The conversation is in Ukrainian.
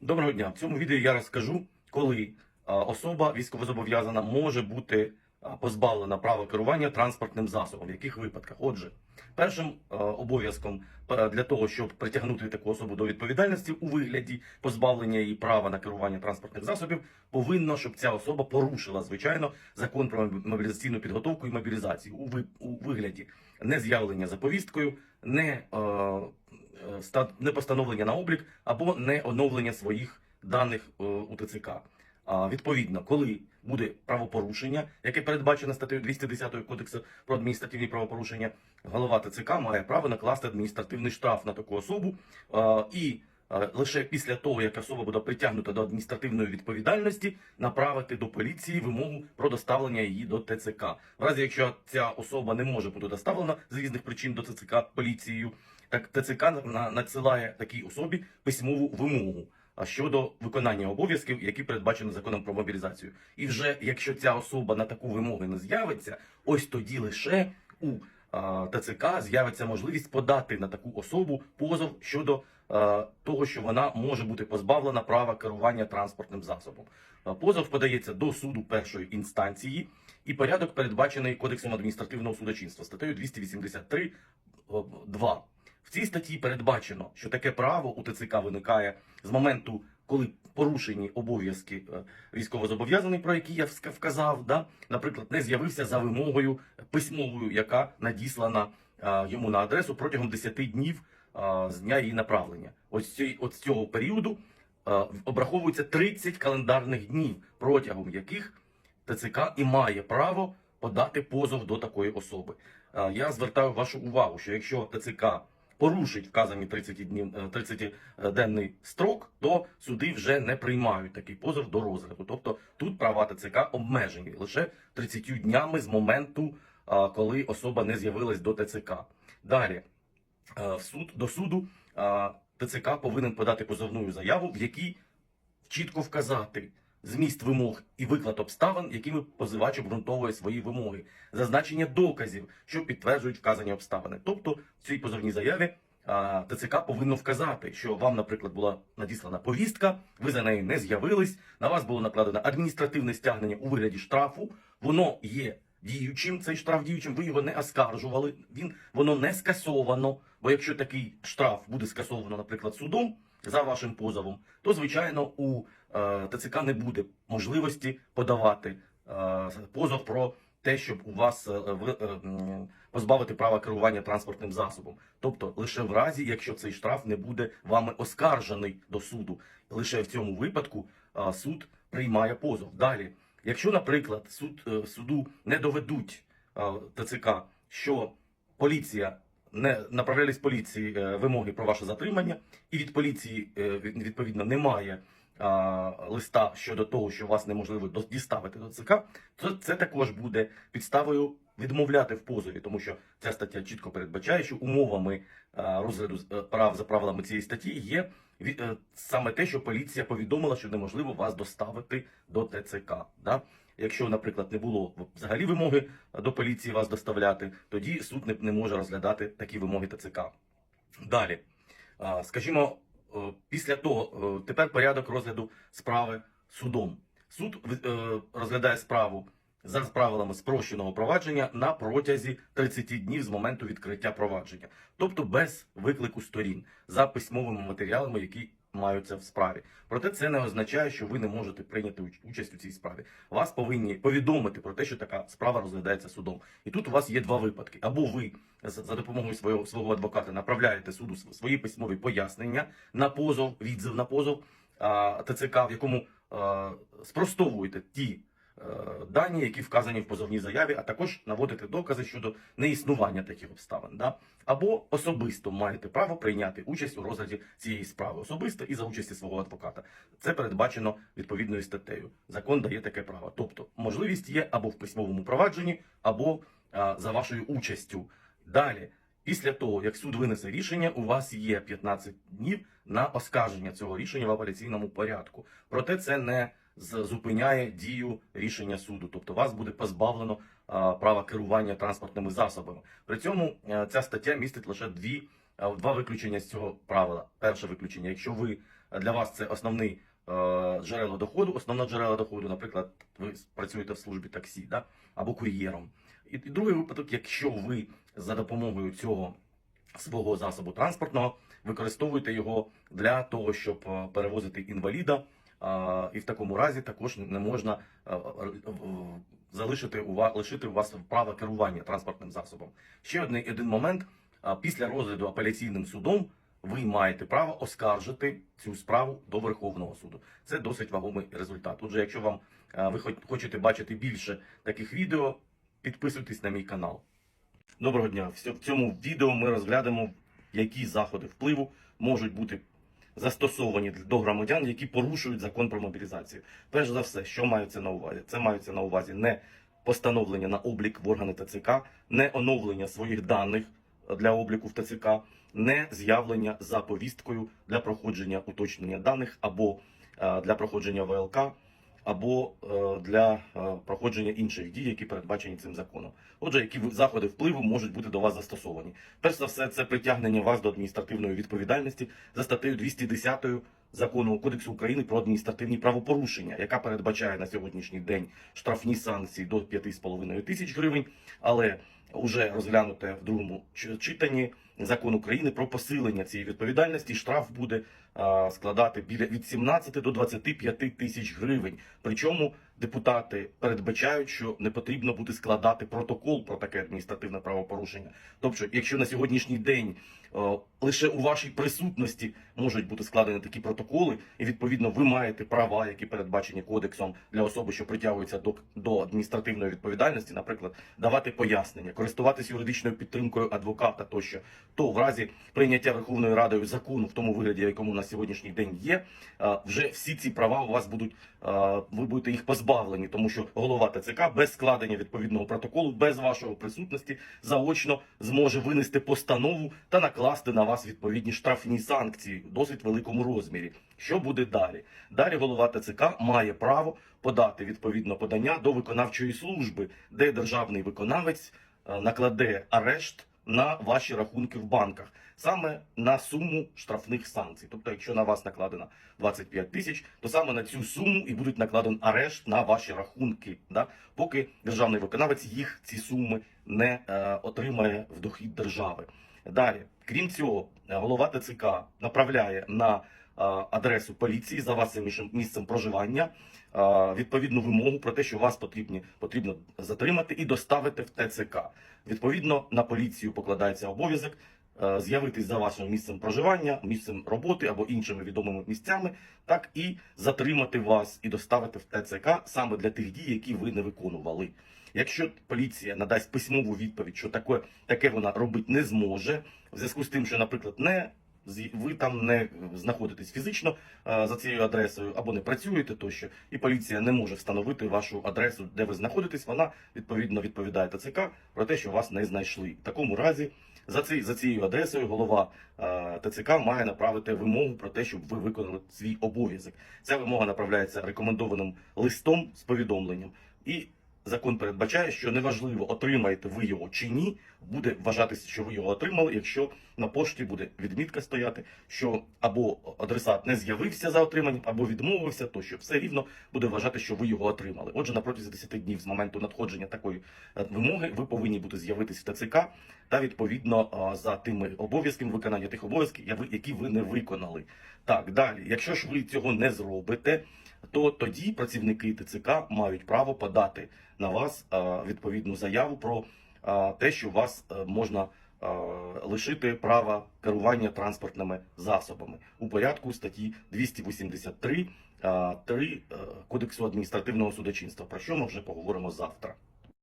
Доброго дня. В цьому відео я розкажу, коли особа військовозобов'язана може бути позбавлена права керування транспортним засобом. В яких випадках? Отже, першим обов'язком для того, щоб притягнути таку особу до відповідальності у вигляді позбавлення її права на керування транспортних засобів, повинно, щоб ця особа порушила звичайно закон про мобілізаційну підготовку і мобілізацію у, вигляді не з'явлення за повісткою, не не постановлення на облік або не оновлення своїх даних е, у ТЦК. Відповідно, коли буде правопорушення, яке передбачено статтею 210 Кодексу про адміністративні правопорушення, голова ТЦК має право накласти адміністративний штраф на таку особу і лише після того, як особа буде притягнута до адміністративної відповідальності, направити до поліції вимогу про доставлення її до ТЦК. В разі, якщо ця особа не може бути доставлена з різних причин до ТЦК поліцією, так ТЦК на- надсилає такій особі письмову вимогу щодо виконання обов'язків, які передбачені законом про мобілізацію. І вже якщо ця особа на таку вимогу не з'явиться, ось тоді лише у ТЦК з'явиться можливість подати на таку особу позов щодо того, що вона може бути позбавлена права керування транспортним засобом. Позов подається до суду першої інстанції, і порядок передбачений Кодексом адміністративного судочинства статтею 283 о, 2. В цій статті передбачено, що таке право у ТЦК виникає з моменту, коли порушені обов'язки е, військовозобов'язаний, про які я вказав, да? наприклад, не з'явився за вимогою письмовою, яка надіслана е, йому на адресу протягом 10 днів е, з дня її направлення. Ось от з цього періоду обраховується 30 календарних днів, протягом яких ТЦК і має право подати позов до такої особи. Я звертаю вашу увагу, що якщо ТЦК порушить вказані 30 днів 30 денний строк, то суди вже не приймають такий позов до розгляду. Тобто тут права ТЦК обмежені лише 30 днями з моменту, коли особа не з'явилась до ТЦК. Далі е, в суд до суду ТЦК повинен подати позовну заяву, в якій чітко вказати зміст вимог і виклад обставин, якими позивач обґрунтовує свої вимоги, зазначення доказів, що підтверджують вказані обставини. Тобто в цій позовній заяві ТЦК повинно вказати, що вам, наприклад, була надіслана повістка, ви за нею не з'явились, на вас було накладено адміністративне стягнення у вигляді штрафу, воно є діючим, цей штраф діючим, ви його не оскаржували, він воно не скасовано. Бо якщо такий штраф буде скасовано, наприклад, судом за вашим позовом, то звичайно у е, ТЦК не буде можливості подавати е, позов про те, щоб у вас е, позбавити права керування транспортним засобом. Тобто лише в разі, якщо цей штраф не буде вами оскаржений до суду, лише в цьому випадку суд приймає позов. Далі, якщо, наприклад, суд суду не доведуть ТЦК, що поліція не направлялись поліції е, вимоги про ваше затримання, і від поліції е, відповідно немає листа щодо того, що вас неможливо діставити до ЦК, то це також буде підставою відмовляти в позові, тому що ця стаття чітко передбачає, що умовами розгляду е, прав за правилами цієї статті є саме те, що поліція повідомила, що неможливо вас доставити до ТЦК. Да? Якщо, наприклад, не було взагалі вимоги до поліції вас доставляти, тоді суд не, може розглядати такі вимоги ТЦК. Далі, скажімо, е, після того, е, тепер порядок розгляду справи судом. Суд е, розглядає справу за правилами спрощеного провадження на протязі 30 днів з моменту відкриття провадження, тобто без виклику сторін за письмовими матеріалами, які маються в справі. Проте це не означає, що ви не можете прийняти участь у цій справі. Вас повинні повідомити про те, що така справа розглядається судом. І тут у вас є два випадки: або ви за допомогою свого свого адвоката направляєте суду свої письмові пояснення на позов, відзив на позов ТЦК, в якому спростовуєте ті дані, які вказані в позовній заяві, а також наводите докази щодо неіснування таких обставин. Да? Або особисто маєте право прийняти участь у розгляді цієї справи, особисто і за участі свого адвоката. Це передбачено відповідною статтею. Закон дає таке право. Тобто можливість є або в письмовому провадженні, або а, за вашою участю. Далі, після того, як суд винесе рішення, у вас є 15 днів на оскарження цього рішення в апеляційному порядку. Проте це не зупиняє дію рішення суду, тобто вас буде позбавлено права керування транспортними засобами. При цьому е, ця стаття містить лише дві, два виключення з цього правила. Перше виключення, якщо ви для вас це основний е, джерело доходу, основне джерело доходу, наприклад, ви працюєте в службі таксі, да? або кур'єром. І, і другий випадок, якщо ви за допомогою цього свого засобу транспортного використовуєте його для того, щоб е, перевозити інваліда, і в такому разі також не можна е, е, е, залишити у вас, лишити у вас право керування транспортним засобом. Ще один, один момент. Після розгляду апеляційним судом ви маєте право оскаржити цю справу до Верховного суду. Це досить вагомий результат. Отже, якщо вам ви хочете бачити більше таких відео, підписуйтесь на мій канал. Доброго дня. В цьому відео ми розглянемо, які заходи впливу можуть бути застосовані до громадян, які порушують закон про мобілізацію. Перш за все, що мається на увазі? Це мається на увазі не постановлення на облік в органи ТЦК, не оновлення своїх даних для обліку в ТЦК, не з'явлення за повісткою для проходження уточнення даних або е, для проходження ВЛК, або е, для е, проходження інших дій, які передбачені цим законом. Отже, які заходи впливу можуть бути до вас застосовані? Перш за все, це притягнення вас до адміністративної відповідальності за статтею 210 закону Кодексу України про адміністративні правопорушення, яка передбачає на сьогоднішній день штрафні санкції до 5,5 тисяч гривень, але уже розглянуте в другому чи- читанні закон України про посилення цієї відповідальності. Штраф буде складати біля від 17 до 25 тисяч гривень. Причому депутати передбачають, що не потрібно буде складати протокол про таке адміністративне правопорушення. Тобто, якщо на сьогоднішній день лише у вашій присутності можуть бути складені такі протоколи, і відповідно ви маєте права, які передбачені кодексом для особи, що притягується до, до адміністративної відповідальності, наприклад, давати пояснення, користуватися юридичною підтримкою адвоката тощо, то в разі прийняття Верховною Радою закону в тому вигляді, якому на сьогоднішній день є, вже всі ці права у вас будуть, ви будете їх позбавлені, тому що голова ТЦК без складення відповідного протоколу, без вашої присутності, заочно зможе винести постанову та накласти на вас відповідні штрафні санкції в досить великому розмірі. Що буде далі? Далі голова ТЦК має право подати відповідне подання до виконавчої служби, де державний виконавець накладе арешт на ваші рахунки в банках, саме на суму штрафних санкцій. Тобто, якщо на вас накладено 25 тисяч, то саме на цю суму і будуть накладен арешт на ваші рахунки, да? поки державний виконавець їх ці суми не е, отримає в дохід держави. Далі, крім цього, голова ТЦК направляє на адресу поліції за вашим місцем- проживання е, відповідну вимогу про те, що вас потрібні, потрібно затримати і доставити в ТЦК. Відповідно, на поліцію покладається обов'язок е, з'явитись за вашим місцем проживання, місцем роботи або іншими відомими місцями, так і затримати вас і доставити в ТЦК саме для тих дій, які ви не виконували. Якщо поліція надасть письмову відповідь, що таке, таке вона робити не зможе, в зв'язку з тим, що, наприклад, не ви там не знаходитесь фізично е, за цією адресою або не працюєте тощо, і поліція не може встановити вашу адресу, де ви знаходитесь, вона відповідно відповідає ТЦК про те, що вас не знайшли. В такому разі за, цей, за цією адресою голова е, ТЦК має направити вимогу про те, щоб ви виконали свій обов'язок. Ця вимога направляється рекомендованим листом з повідомленням. І закон передбачає, що неважливо, отримаєте ви його чи ні, буде вважатися, що ви його отримали, якщо на пошті буде відмітка стояти, що або адресат не з'явився за отриманням, або відмовився, то що все рівно буде вважати, що ви його отримали. Отже, на протязі 10 днів з моменту надходження такої е, вимоги ви повинні бути з'явитись в ТЦК та відповідно е, за тими обов'язками виконання тих обов'язків, які ви не виконали. Так, далі, якщо ж ви цього не зробите, то тоді працівники ТЦК мають право подати на вас е, відповідну заяву про е, те, що вас е, можна лишити права керування транспортними засобами у порядку статті 283 е, 3 е, Кодексу адміністративного судочинства, про що ми вже поговоримо завтра.